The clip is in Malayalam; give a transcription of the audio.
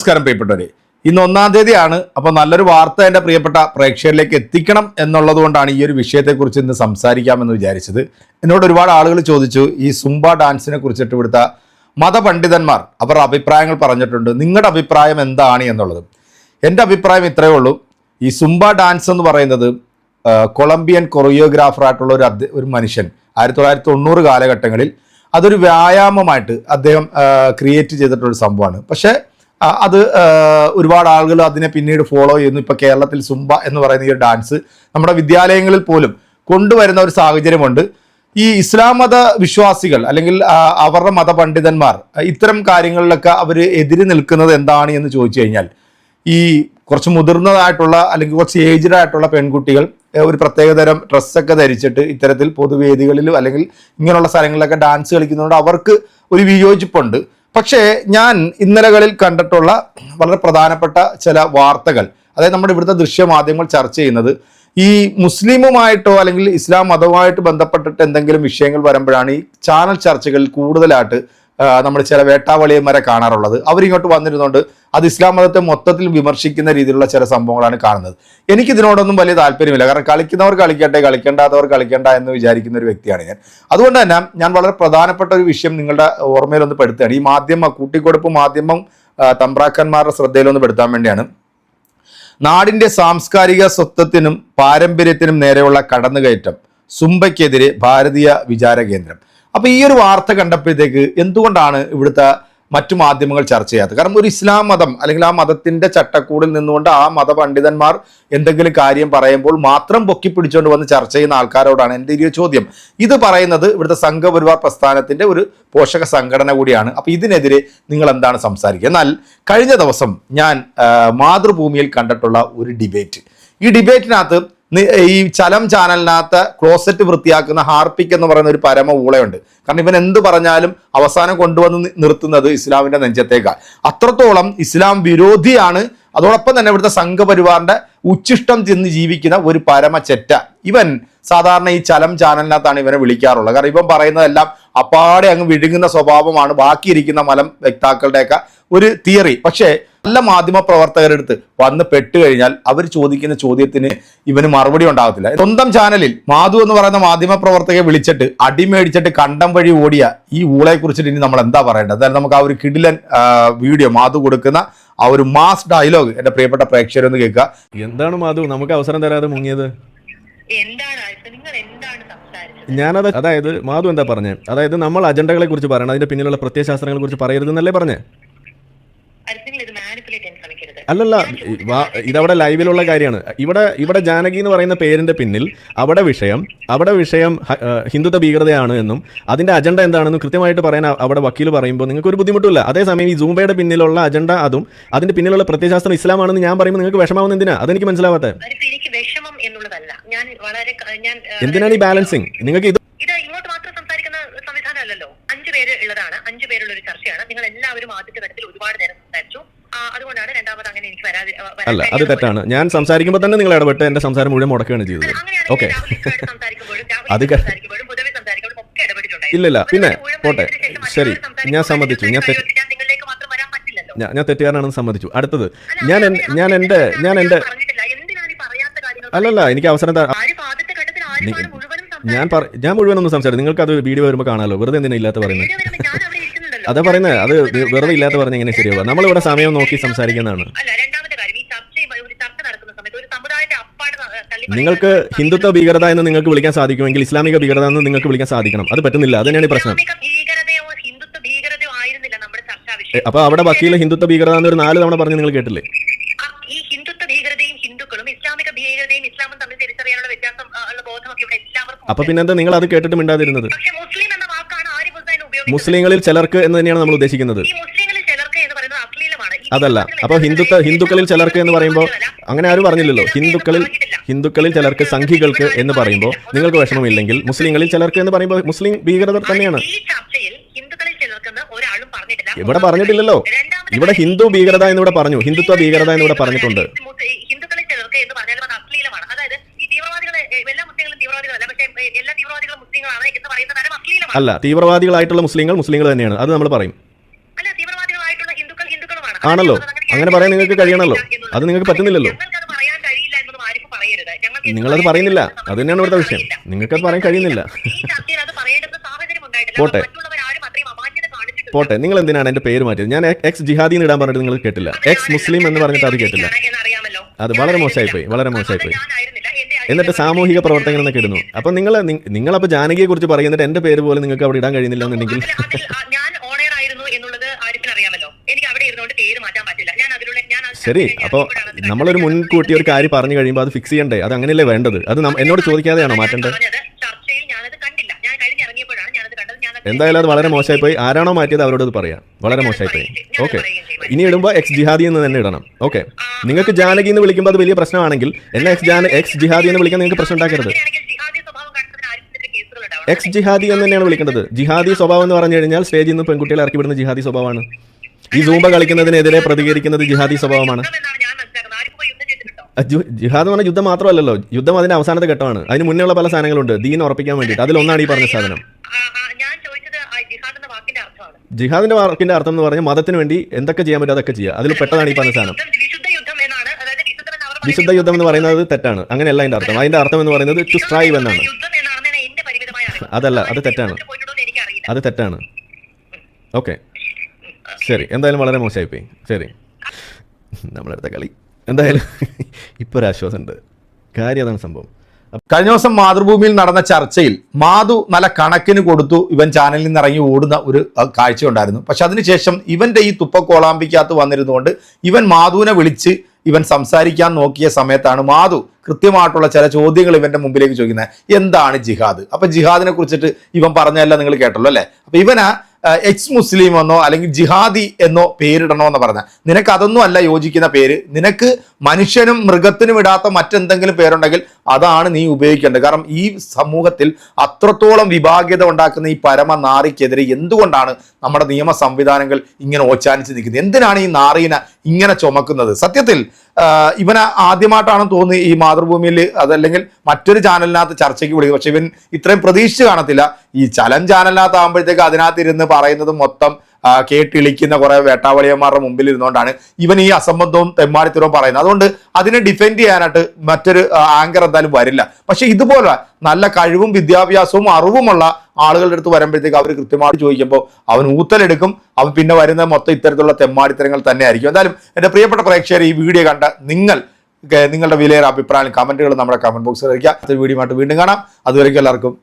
നമസ്കാരം പ്രിയപ്പെട്ടവരെ. ഇന്ന് ഒന്നാം തീയതിയാണ്. അപ്പൊ നല്ലൊരു വാർത്ത എന്റെ പ്രിയപ്പെട്ട പ്രേക്ഷകരിലേക്ക് എത്തിക്കണം എന്നുള്ളതുകൊണ്ടാണ് ഈ ഒരു വിഷയത്തെക്കുറിച്ച് ഇന്ന് സംസാരിക്കാമെന്ന് വിചാരിച്ചത്. എന്നോട് ഒരുപാട് ആളുകൾ ചോദിച്ചു ഈ സുംബ ഡാൻസിനെ കുറിച്ചിട്ട് ഇവിടുത്തെ മതപണ്ഡിതന്മാർ അവരുടെ അഭിപ്രായങ്ങൾ പറഞ്ഞിട്ടുണ്ട്. നിങ്ങളുടെ അഭിപ്രായം എന്താണ് എന്നുള്ളത്. എന്റെ അഭിപ്രായം ഇത്രയേ ഉള്ളൂ. ഈ സുംബ ഡാൻസ് എന്ന് പറയുന്നത് കൊളംബിയൻ കൊറിയോഗ്രാഫറായിട്ടുള്ള ഒരു ഒരു മനുഷ്യൻ ആയിരത്തി തൊള്ളായിരത്തി തൊണ്ണൂറ് കാലഘട്ടങ്ങളിൽ അതൊരു വ്യായാമമായിട്ട് അദ്ദേഹം ക്രിയേറ്റ് ചെയ്തിട്ടുള്ള ഒരു സംഭവമാണ്. പക്ഷേ അത് ഒരുപാട് ആളുകൾ അതിനെ പിന്നീട് ഫോളോ ചെയ്യുന്നു. ഇപ്പൊ കേരളത്തിൽ സുംബ എന്ന് പറയുന്ന ഈ ഡാൻസ് നമ്മുടെ വിദ്യാലയങ്ങളിൽ പോലും കൊണ്ടുവരുന്ന ഒരു സാഹചര്യമുണ്ട്. ഈ ഇസ്ലാം മത വിശ്വാസികൾ അല്ലെങ്കിൽ അവരുടെ മതപണ്ഡിതന്മാർ ഇത്തരം കാര്യങ്ങളിലൊക്കെ അവർ എതിരി നിൽക്കുന്നത് എന്താണ് എന്ന് ചോദിച്ചു കഴിഞ്ഞാൽ ഈ കുറച്ച് മുതിർന്നതായിട്ടുള്ള അല്ലെങ്കിൽ കുറച്ച് ഏജ്ഡ് ആയിട്ടുള്ള പെൺകുട്ടികൾ ഒരു പ്രത്യേകതരം ഡ്രസ്സൊക്കെ ധരിച്ചിട്ട് ഇത്തരത്തിൽ പൊതുവേദികളിലും അല്ലെങ്കിൽ ഇങ്ങനെയുള്ള സ്ഥലങ്ങളിലൊക്കെ ഡാൻസ് കളിക്കുന്നതുകൊണ്ട് അവർക്ക് ഒരു വിയോജിപ്പുണ്ട്. പക്ഷേ ഞാൻ ഇന്നലകളിൽ കണ്ടിട്ടുള്ള വളരെ പ്രധാനപ്പെട്ട ചില വാർത്തകൾ അതായത് നമ്മുടെ ഇവിടുത്തെ ദൃശ്യമാധ്യമങ്ങൾ ചർച്ച ചെയ്യുന്നത് ഈ മുസ്ലിമുമായിട്ടോ അല്ലെങ്കിൽ ഇസ്ലാം മതവുമായിട്ട് ബന്ധപ്പെട്ടിട്ട് എന്തെങ്കിലും വിഷയങ്ങൾ വരുമ്പോഴാണ് ഈ ചാനൽ ചർച്ചകളിൽ കൂടുതലായിട്ട് നമ്മൾ ചില വേട്ടാവളിയന്മാരെ കാണാറുള്ളത്. അവരിങ്ങോട്ട് വന്നിരുന്നുകൊണ്ട് അത് ഇസ്ലാം മതത്തെ മൊത്തത്തിൽ വിമർശിക്കുന്ന രീതിയിലുള്ള ചില സംഭവങ്ങളാണ് കാണുന്നത്. എനിക്കിതിനോടൊന്നും വലിയ താല്പര്യമില്ല. കാരണം കളിക്കുന്നവർ കളിക്കട്ടെ കളിക്കേണ്ടാത്തവർ കളിക്കേണ്ട എന്ന് വിചാരിക്കുന്ന ഒരു വ്യക്തിയാണ് ഞാൻ. അതുകൊണ്ട് തന്നെ ഞാൻ വളരെ പ്രധാനപ്പെട്ട ഒരു വിഷയം നിങ്ങളുടെ ഓർമ്മയിലൊന്ന് പെടുത്തുകയാണ്. ഈ മാധ്യമ കൂട്ടിക്കൊടുപ്പ് മാധ്യമം തമ്പ്രാക്കന്മാരുടെ ശ്രദ്ധയിലൊന്ന് പെടുത്താൻ വേണ്ടിയാണ്. നാടിന്റെ സാംസ്കാരിക സ്വത്വത്തിനും പാരമ്പര്യത്തിനും നേരെയുള്ള കടന്നുകയറ്റം സുംബയ്ക്കെതിരെ ഭാരതീയ വിചാര കേന്ദ്രം അപ്പൊ ഈ ഒരു വാർത്ത കണ്ടപ്പോഴത്തേക്ക് എന്തുകൊണ്ടാണ് ഇവിടുത്തെ മറ്റു മാധ്യമങ്ങൾ ചർച്ച ചെയ്യാത്തത്? കാരണം ഒരു ഇസ്ലാം മതം അല്ലെങ്കിൽ ആ മതത്തിന്റെ ചട്ടക്കൂടിൽ നിന്നുകൊണ്ട് ആ മതപണ്ഡിതന്മാർ എന്തെങ്കിലും കാര്യം പറയുമ്പോൾ മാത്രം പൊക്കി പിടിച്ചുകൊണ്ട് വന്ന് ചർച്ച ചെയ്യുന്ന ആൾക്കാരോടാണ് എന്റെ ഒരു ചോദ്യം. ഇത് പറയുന്നത് ഇവിടുത്തെ സംഘപരിവാർ പ്രസ്ഥാനത്തിന്റെ ഒരു പോഷക സംഘടന കൂടിയാണ്. അപ്പൊ ഇതിനെതിരെ നിങ്ങൾ എന്താണ് സംസാരിക്കുക? എന്നാൽ കഴിഞ്ഞ ദിവസം ഞാൻ മാതൃഭൂമിയിൽ കണ്ടിട്ടുള്ള ഒരു ഡിബേറ്റ്. ഈ ഡിബേറ്റിനകത്ത് ഈ ചലം ചാനലിനകത്ത് ക്ലോസറ്റ് വൃത്തിയാക്കുന്ന ഹാർപ്പിക് എന്ന് പറയുന്ന ഒരു പരമ ഊളയുണ്ട്. കാരണം ഇവൻ എന്ത് പറഞ്ഞാലും അവസാനം കൊണ്ടുവന്ന് നിർത്തുന്നത് ഇസ്ലാമിന്റെ നെഞ്ചത്തേക്കാൾ അത്രത്തോളം ഇസ്ലാം വിരോധിയാണ്. അതോടൊപ്പം തന്നെ ഇവിടുത്തെ സംഘപരിവാറിന്റെ ഉച്ചിഷ്ടം ചെന്ന് ജീവിക്കുന്ന ഒരു പരമ ചെറ്റ. ഇവൻ സാധാരണ ഈ ചലം ചാനലിനകത്താണ് ഇവനെ വിളിക്കാറുള്ളത്. കാരണം ഇവൻ പറയുന്നതെല്ലാം അപ്പാടെ അങ്ങ് വിഴുങ്ങുന്ന സ്വഭാവമാണ്. ബാക്കിയിരിക്കുന്ന മലം വ്യക്താക്കളുടെയൊക്കെ ഒരു തിയറി. പക്ഷേ നല്ല മാധ്യമ പ്രവർത്തകരെടുത്ത് വന്ന് പെട്ട് കഴിഞ്ഞാൽ അവർ ചോദിക്കുന്ന ചോദ്യത്തിന് ഇവന് മറുപടി ഉണ്ടാകത്തില്ല. സ്വന്തം ചാനലിൽ മാധു എന്ന് പറയുന്ന മാധ്യമ പ്രവർത്തകയെ വിളിച്ചിട്ട് അടിമേടിച്ചിട്ട് കണ്ടം വഴി ഓടിയ ഈ ഊളയെ കുറിച്ചിട്ട് ഇനി നമ്മൾ എന്താ പറയേണ്ടത്? അതായത് നമുക്ക് ആ ഒരു കിടിലൻ വീഡിയോ മാധു കൊടുക്കുന്ന ആ ഒരു മാസ് ഡയലോഗ് എന്റെ പ്രിയപ്പെട്ട പ്രേക്ഷകരൊന്ന് കേൾക്കുക. എന്താണ് മാധു? നമുക്ക് അവസരം തരാതെ മുങ്ങിയത്? എന്താണ് നിങ്ങൾ എന്താണ് ഞാനത് അതായത് മാധു എന്താ പറഞ്ഞേ? അതായത് നമ്മൾ അജണ്ടകളെ കുറിച്ച് പറയണം അതിന്റെ പിന്നിലുള്ള പ്രത്യയശാസ്ത്രങ്ങളെ കുറിച്ച് പറയരുതെന്നല്ലേ പറഞ്ഞേ അത് നിങ്ങൾ ഇത് മാനിപ്പുലേറ്റ് ചെയ്യാൻ ശ്രമിക്കരുത് അല്ലല്ല ഇതവിടെ ലൈവിലുള്ള കാര്യമാണ്. ഇവിടെ ഇവിടെ ജാനകി എന്ന് പറയുന്ന പേരിന്റെ പിന്നിൽ അവിടെ വിഷയം അവിടെ വിഷയം ഹിന്ദുത്വ ഭീകരതയാണ് എന്നും അതിന്റെ അജണ്ട എന്താണെന്നും കൃത്യമായിട്ട് പറയാൻ അവിടെ വക്കീൽ പറയുമ്പോൾ നിങ്ങൾക്ക് ഒരു ബുദ്ധിമുട്ടില്ല അതേസമയം ഈ സൂംബയുടെ പിന്നിലുള്ള അജണ്ട അതും അതിന്റെ പിന്നിലുള്ള പ്രത്യയശാസ്ത്രം ഇസ്ലാമാണെന്ന് ഞാൻ പറയുമ്പോൾ നിങ്ങൾക്ക് വിഷമാവുന്ന എന്തിനാ? അതെനിക്ക് മനസ്സിലാവാത്ത എന്തിനാണ് ഈ ബാലൻസിങ്? നിങ്ങൾക്ക് ഇത് ഇങ്ങോട്ട് മാത്രം സംസാരിക്കുന്ന അഞ്ചു പേര് ഉള്ളതാണ്. അഞ്ചു പേരുള്ള ഒരു ചർച്ചയാണ്. നിങ്ങൾ എല്ലാവരും ആദ്യത്തെ ഘട്ടത്തിൽ ഒരുപാട് നേരം സംസാരിച്ചു. അതുകൊണ്ടാണ് അല്ല അത് തെറ്റാണ്. ഞാൻ സംസാരിക്കുമ്പോൾ തന്നെ നിങ്ങൾ ഇടപെട്ട് എന്റെ സംസാരം മുഴുവൻ മുടക്കുകയാണ് ചെയ്തത്. ഓക്കെ. അത്. ഇല്ലില്ല പിന്നെ പോട്ടെ. ശരി ഞാൻ സമ്മതിച്ചു. ഞാൻ ഞാൻ തെറ്റുകാരനാണെന്ന് സമ്മതിച്ചു. അടുത്തത് ഞാൻ ഞാൻ എന്റെ എന്റെ ഞാൻ എന്റെ അല്ലല്ല എനിക്ക് അവസരം ഞാൻ ഞാൻ മുഴുവനൊന്നും സംസാരിച്ചു നിങ്ങൾക്ക് അത് വീഡിയോ വരുമ്പോൾ കാണാമല്ലോ വെറുതെ എന്തിനാ ഇല്ലാത്ത പറയുന്നത്. അതാ പറയുന്നത് അത് വെറുതെ ഇല്ലാത്ത പറഞ്ഞ എങ്ങനെ ശരിയാവുക. നമ്മളിവിടെ സമയം നോക്കി സംസാരിക്കുന്നതാണ് അല്ല രണ്ടാമത്തെ കാര്യം ഈ ചർച്ച ഒരു ചർച്ച നടക്കുന്ന സമയത്ത് ഒരു സമുദായത്തെ അപ്പാട് തള്ളി നിങ്ങൾക്ക് ഹിന്ദുത്വ ഭീകരത എന്ന് നിങ്ങൾക്ക് വിളിക്കാൻ സാധിക്കുമെങ്കിൽ ഇസ്ലാമിക ഭീകരത എന്ന് നിങ്ങൾക്ക് വിളിക്കാൻ സാധിക്കണം. അത് പറ്റുന്നില്ല. അത് തന്നെയാണ് പ്രശ്നം. അപ്പൊ അവിടെ വക്കീൽ ഹിന്ദുത്വ ഭീകരത എന്ന് ഒരു നാല് തവണ പറഞ്ഞ് നിങ്ങൾ കേട്ടില്ലേ? ഈ ഹിന്ദുത്വ ഭീകരതയും ഹിന്ദുക്കളും ഇസ്ലാമിക ഭീകരതയും ഇസ്ലാമും തമ്മിൽ തിരിച്ചറിയാനുള്ള വ്യത്യാസം ഉള്ള ബോധമൊക്കെ ഇവിടെ എല്ലാവർക്കും അപ്പൊ. പിന്നെന്താ നിങ്ങൾ അത് കേട്ടിട്ട് മിണ്ടാതിരുന്നത്? മുസ്ലിങ്ങളിൽ ചിലർക്ക് എന്ന് തന്നെയാണ് നമ്മൾ ഉദ്ദേശിക്കുന്നത്. അതല്ല. അപ്പൊ ഹിന്ദുത്വ ഹിന്ദുക്കളിൽ ചിലർക്ക് എന്ന് പറയുമ്പോൾ അങ്ങനെ ആരും പറഞ്ഞില്ലല്ലോ. ഹിന്ദുക്കളിൽ. ഹിന്ദുക്കളിൽ ചിലർക്ക് സംഘികൾക്ക് എന്ന് പറയുമ്പോൾ നിങ്ങൾക്ക് വിഷമമില്ലെങ്കിൽ മുസ്ലിങ്ങളിൽ ചിലർക്ക് എന്ന് പറയുമ്പോൾ മുസ്ലിം ഭീകരത തന്നെയാണ്. ഇവിടെ പറഞ്ഞിട്ടില്ലല്ലോ. ഇവിടെ ഹിന്ദു ഭീകരത എന്ന് ഇവിടെ പറഞ്ഞു. ഹിന്ദുത്വ ഭീകരത എന്നിവിടെ പറഞ്ഞിട്ടുണ്ട്. എന്ന് എന്ന് പറയുന്ന അല്ല തീവ്രവാദികളായിട്ടുള്ള മുസ്ലിങ്ങൾ മുസ്ലിങ്ങൾ തന്നെയാണ്. അത് നമ്മൾ പറയും. ആണല്ലോ. അങ്ങനെ പറയാൻ നിങ്ങൾക്ക് കഴിയണമല്ലോ. അത് നിങ്ങൾക്ക് പറ്റുന്നില്ലല്ലോ. നിങ്ങളത് പറയുന്നില്ല. അത് തന്നെയാണ് ഇവിടുത്തെ വിഷയം. നിങ്ങൾക്കത് പറയാൻ കഴിയുന്നില്ല. പോട്ടെ. പോട്ടെ. നിങ്ങൾ എന്തിനാണ് എന്റെ പേര് മാറ്റിയത്? ഞാൻ എക്സ് ജിഹാദി എന്ന് ഇടാൻ പറഞ്ഞിട്ട് നിങ്ങൾ കേട്ടില്ല. എക്സ് മുസ്ലിം എന്ന് പറഞ്ഞിട്ട് അത് കേട്ടില്ല. അത് വളരെ മോശമായിപ്പോയി. വളരെ മോശമായിപ്പോയി. എന്നിട്ട് സാമൂഹിക പ്രവർത്തകൻ എന്നൊക്കെ ഇടുന്നു. അപ്പൊ നിങ്ങൾ നിങ്ങളപ്പോൾ ജാനകിയെ കുറിച്ച് പറയുന്നിട്ട് എന്റെ പേര് പോലും നിങ്ങൾക്ക് അവിടെ ഇടാൻ കഴിയുന്നില്ല എന്നുണ്ടെങ്കിൽ അതിൽ- അതിൽ, ആ, ഞാൻ ഓണർ ആയിരുന്നു എനിക്ക് അവിടെ ഇരുന്നുകൊണ്ട് പേര് മാറ്റാൻ പറ്റില്ല. ഞാൻ അതിലൂടെ ഞാൻ ശരി അപ്പോൾ നമ്മളൊരു മുൻകൂട്ടി ഒരു കാര്യം പറഞ്ഞു കഴിയുമ്പോൾ അത് ഫിക്സ് ചെയ്യണ്ടേ? അത് അങ്ങനെയല്ലേ വേണ്ടത്? അത് എന്നോട് ചോദിക്കാതെയാണോ മാറ്റേണ്ടത് പറഞ്ഞത്. ചർച്ചയിൽ ഞാനത് കണ്ടില്ല. ഞാൻ ഞാനത് കണ്ടത്. എന്തായാലും അത് വളരെ മോശമായി പോയി ആരാണോ മാറ്റിയത് അവരോട് അത് പറയാം. വളരെ മോശമായി പോയി ഓക്കെ ഇനി ഇടുമ്പോൾ എക്സ് ജിഹാദി എന്ന് തന്നെ ഇടണം. ഓക്കെ നിങ്ങൾക്ക് ജാനകി എന്ന് വിളിക്കുമ്പോൾ അത് വലിയ പ്രശ്നമാണെങ്കിൽ എന്നെ എക്സ് ജാന എക്സ് ജിഹാദി എന്ന് വിളിക്കാൻ നിങ്ങൾക്ക് പ്രശ്നം ഉണ്ടാക്കരുത്. എക്സ് ജിഹാദി എന്ന് തന്നെയാണ് വിളിക്കേണ്ടത് ജിഹാദി സ്വഭാവം എന്ന് പറഞ്ഞു കഴിഞ്ഞാൽ സ്റ്റേജിൽ നിന്ന് പെൺകുട്ടികളെ ഇറക്കി വിടുന്ന ജിഹാദി സ്വഭാവമാണ്. ഈ സൂമ്പ കളിക്കുന്നതിനെതിരെ പ്രതികരിക്കുന്നത് ജിഹാദി സ്വഭാവമാണ്. ജിഹാദ് എന്ന് യുദ്ധം മാത്രമല്ലല്ലോ. യുദ്ധം അതിന്റെ അവസാനത്തെ ഘട്ടമാണ്. അതിന് മുന്നേ ഉള്ള പല സാധനങ്ങളുണ്ട്. ദീൻ ഉറപ്പിക്കാൻ വേണ്ടിയിട്ട്. അതിലൊന്നാണ് ഈ പറഞ്ഞ സാധനം. ജിഹാദിന്റെ വാക്കിന്റെ അർത്ഥം എന്ന് പറഞ്ഞാൽ മതത്തിന് വേണ്ടി എന്തൊക്കെ ചെയ്യാൻ പറ്റും അതൊക്കെ ചെയ്യുക. അതിൽ പെട്ടതാണ് ഈ പറഞ്ഞ സാധനം. വിശുദ്ധ യുദ്ധം എന്ന് പറയുന്നത് തെറ്റാണ്. അങ്ങനെയല്ല അതിന്റെ അർത്ഥം. അതിന്റെ അർത്ഥം എന്ന് പറയുന്നത് ടു സ്ട്രൈവ് എന്നാണ് യുദ്ധം എന്നാണെന്നാണ് എന്റെ പരിമിതമായ അറിവ് അതല്ല അത് തെറ്റാണ്. അത് തെറ്റാണ്. ഓക്കെ. ശരി എന്തായാലും വളരെ മോശമായി പോയി ശരി നമ്മളെടുത്ത കളി. എന്തായാലും ഇപ്പോൾ ഒരു ആശ്വാസമുണ്ട്. കാര്യം അതാണ് സംഭവം. കഴിഞ്ഞ ദിവസം മാതൃഭൂമിയിൽ നടന്ന ചർച്ചയിൽ മാധു നല്ല കണക്കിന് കൊടുത്തു ഇവൻ ചാനലിൽ നിന്ന് ഇറങ്ങി ഓടുന്ന ഒരു കാഴ്ച ഉണ്ടായിരുന്നു. പക്ഷെ അതിനുശേഷം ഇവന്റെ ഈ തുപ്പക്കോളാമ്പിക്കകത്ത് വന്നിരുന്നുകൊണ്ട് ഇവൻ മാധുവിനെ വിളിച്ച് ഇവൻ സംസാരിക്കാൻ നോക്കിയ സമയത്താണ് മാധു കൃത്യമായിട്ടുള്ള ചില ചോദ്യങ്ങൾ ഇവന്റെ മുമ്പിലേക്ക് ചോദിക്കുന്നത്. എന്താണ് ജിഹാദ്? അപ്പൊ ജിഹാദിനെ കുറിച്ചിട്ട് ഇവൻ പറഞ്ഞതല്ല നിങ്ങൾ കേട്ടല്ലോ അല്ലേ? അപ്പൊ ഇവനാ എക്സ് മുസ്ലിം എന്നോ അല്ലെങ്കിൽ ജിഹാദി എന്നോ പേരിടണോ എന്ന് പറഞ്ഞ നിനക്ക് അതൊന്നും അല്ല യോജിക്കുന്ന പേര്. നിനക്ക് മനുഷ്യനും മൃഗത്തിനും ഇടാത്ത മറ്റെന്തെങ്കിലും പേരുണ്ടെങ്കിൽ അതാണ് നീ ഉപയോഗിക്കേണ്ടത്. കാരണം ഈ സമൂഹത്തിൽ അത്രത്തോളം വിഭാഗ്യത ഉണ്ടാക്കുന്ന ഈ പരമ നാറിക്കെതിരെ എന്തുകൊണ്ടാണ് നമ്മുടെ നിയമ സംവിധാനങ്ങൾ ഇങ്ങനെ ഓച്ചാനിച്ച് നിൽക്കുന്നത്? എന്തിനാണ് ഈ നാറീനെ ഇങ്ങനെ ചുമക്കുന്നത്? സത്യത്തിൽ ഇവന് ആദ്യമായിട്ടാണ് തോന്നുന്നത് ഈ മാതൃഭൂമിയിൽ അതല്ലെങ്കിൽ മറ്റൊരു ചാനലിനകത്ത് ചർച്ചയ്ക്ക് വിളിക്കുന്നത്. പക്ഷെ ഇവൻ ഇത്രയും പ്രതീക്ഷിച്ച് കാണത്തില്ല. ഈ ചലൻ ചാനലിനകത്ത് ആകുമ്പോഴത്തേക്ക് അതിനകത്ത് ഇരുന്ന് പറയുന്നത് മൊത്തം കേട്ടിളിക്കുന്ന കുറെ വേട്ടാവളിയന്മാരുടെ മുമ്പിൽ ഇരുന്നുകൊണ്ടാണ് ഇവൻ ഈ അസംബന്ധവും തെമ്മാടിത്തരവും പറയുന്നത്. അതുകൊണ്ട് അതിനെ ഡിഫെൻഡ് ചെയ്യാനായിട്ട് മറ്റൊരു ആങ്കർ എന്തായാലും വരില്ല. പക്ഷെ ഇതുപോലെ നല്ല കഴിവും വിദ്യാഭ്യാസവും അറിവുമുള്ള ആളുകളുടെ അടുത്ത് വരുമ്പോഴത്തേക്ക് അവർ കൃത്യമായിട്ട് ചോദിക്കുമ്പോൾ അവൻ ഊത്തലെടുക്കും അവൻ പിന്നെ വരുന്ന മൊത്തം ഇത്തരത്തിലുള്ള തെമ്മാടിത്തരങ്ങൾ തന്നെ ആയിരിക്കും എന്തായാലും എന്റെ പ്രിയപ്പെട്ട പ്രേക്ഷകർ ഈ വീഡിയോ കണ്ട നിങ്ങൾ നിങ്ങളുടെ വിലയേറെ അഭിപ്രായം കമന്റുകൾ നമ്മുടെ കമന്റ് ബോക്സിൽ അറിയിക്കുക. വീഡിയോ വീണ്ടും കാണാം. അതുവരെയ്ക്കും എല്ലാവർക്കും